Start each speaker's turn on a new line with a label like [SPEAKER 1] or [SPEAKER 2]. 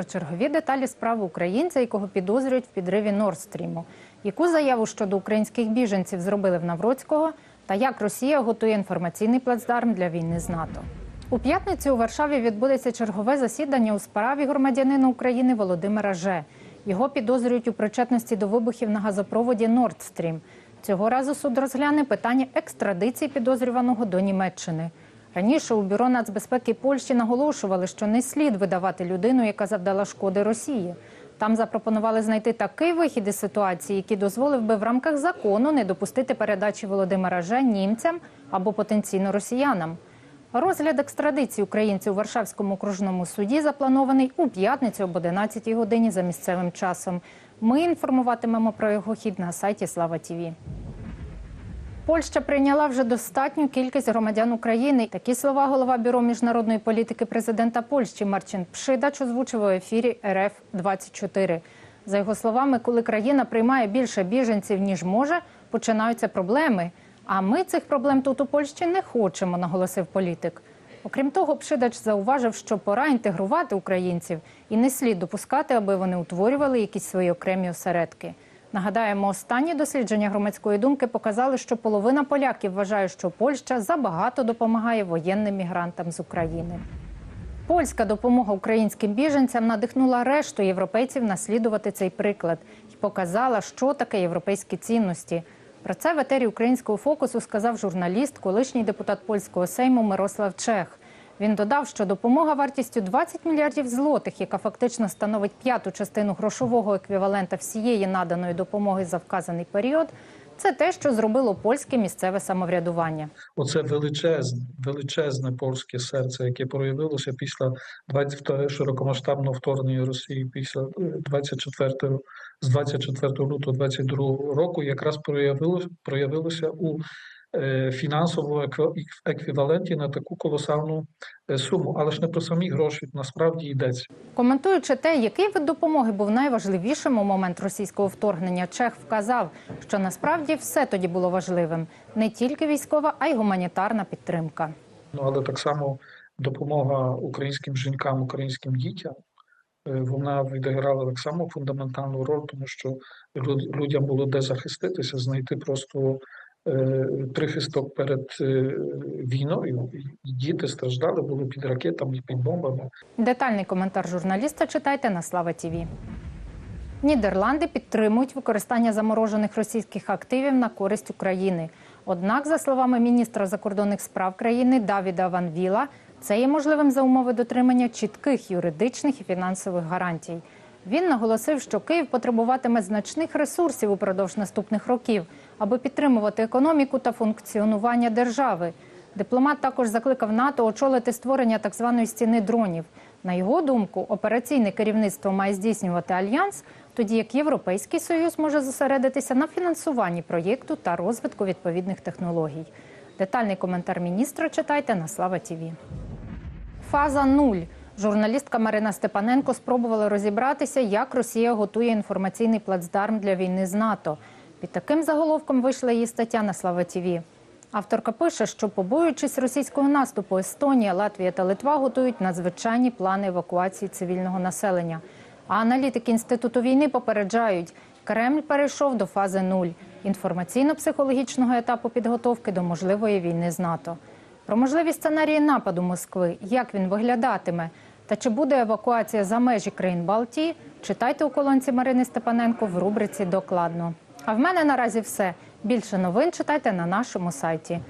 [SPEAKER 1] про чергові деталі справи українця, якого підозрюють в підриві Нордстріму. Яку заяву щодо українських біженців зробили в Навроцького, та як Росія готує інформаційний плацдарм для війни з НАТО. У п'ятницю у Варшаві відбудеться чергове засідання у справі громадянина України Володимира Же. Його підозрюють у причетності до вибухів на газопроводі Нордстрім. Цього разу суд розгляне питання екстрадиції підозрюваного до Німеччини. Раніше у бюро нацбезпеки Польщі наголошували, що не слід видавати людину, яка завдала шкоди Росії. Там запропонували знайти такий вихід із ситуації, який дозволив би в рамках закону не допустити передачі Володимира Же німцям або потенційно росіянам. Розгляд екстрадиції українців у Варшавському окружному суді запланований у п'ятницю об 11 годині за місцевим часом. Ми інформуватимемо про його хід на сайті Слава Тіві. Польща прийняла вже достатню кількість громадян України. Такі слова голова бюро міжнародної політики президента Польщі Марчин Пшидач озвучив у ефірі РФ 24 За його словами, коли країна приймає більше біженців ніж може, починаються проблеми. А ми цих проблем тут у Польщі не хочемо, наголосив політик. Окрім того, Пшидач зауважив, що пора інтегрувати українців і не слід допускати, аби вони утворювали якісь свої окремі осередки. Нагадаємо, останні дослідження громадської думки показали, що половина поляків вважає, що Польща забагато допомагає воєнним мігрантам з України. Польська допомога українським біженцям надихнула решту європейців наслідувати цей приклад і показала, що таке європейські цінності. Про це в етері українського фокусу сказав журналіст, колишній депутат польського сейму Мирослав Чех. Він додав, що допомога вартістю 20 мільярдів злотих, яка фактично становить п'яту частину грошового еквівалента всієї наданої допомоги за вказаний період, це те, що зробило польське місцеве самоврядування.
[SPEAKER 2] Оце величезне, величезне польське серце, яке проявилося після 22 широкомасштабного вторгнення Росії після 24 з 24 лютого 22 року, якраз проявилося проявилося у фінансовому екві- еквіваленті на таку колосальну суму. Але ж не про самі гроші насправді йдеться.
[SPEAKER 1] Коментуючи те, який вид допомоги був найважливішим у момент російського вторгнення, Чех вказав, що насправді все тоді було важливим не тільки військова, а й гуманітарна підтримка.
[SPEAKER 2] Ну але так само допомога українським жінкам, українським дітям. Вона відіграла так само фундаментальну роль, тому що люд- людям було де захиститися, знайти просто прихисток перед е, війною. І діти страждали, були під ракетами, під бомбами.
[SPEAKER 1] Детальний коментар журналіста читайте на Слава Тіві. Нідерланди підтримують використання заморожених російських активів на користь України. Однак, за словами міністра закордонних справ країни Давіда Ван Віла, це є можливим за умови дотримання чітких юридичних і фінансових гарантій. Він наголосив, що Київ потребуватиме значних ресурсів упродовж наступних років, аби підтримувати економіку та функціонування держави. Дипломат також закликав НАТО очолити створення так званої стіни дронів. На його думку, операційне керівництво має здійснювати альянс, тоді як Європейський союз може зосередитися на фінансуванні проєкту та розвитку відповідних технологій. Детальний коментар міністра читайте на Слава Тіві. Фаза нуль. Журналістка Марина Степаненко спробувала розібратися, як Росія готує інформаційний плацдарм для війни з НАТО. Під таким заголовком вийшла її стаття на Слава Тіві. Авторка пише, що побоюючись російського наступу, Естонія, Латвія та Литва готують надзвичайні плани евакуації цивільного населення. А аналітики інституту війни попереджають, Кремль перейшов до фази нуль інформаційно-психологічного етапу підготовки до можливої війни з НАТО. Про можливі сценарії нападу Москви, як він виглядатиме, та чи буде евакуація за межі країн Балтії, читайте у колонці Марини Степаненко в рубриці Докладно. А в мене наразі все. Більше новин читайте на нашому сайті.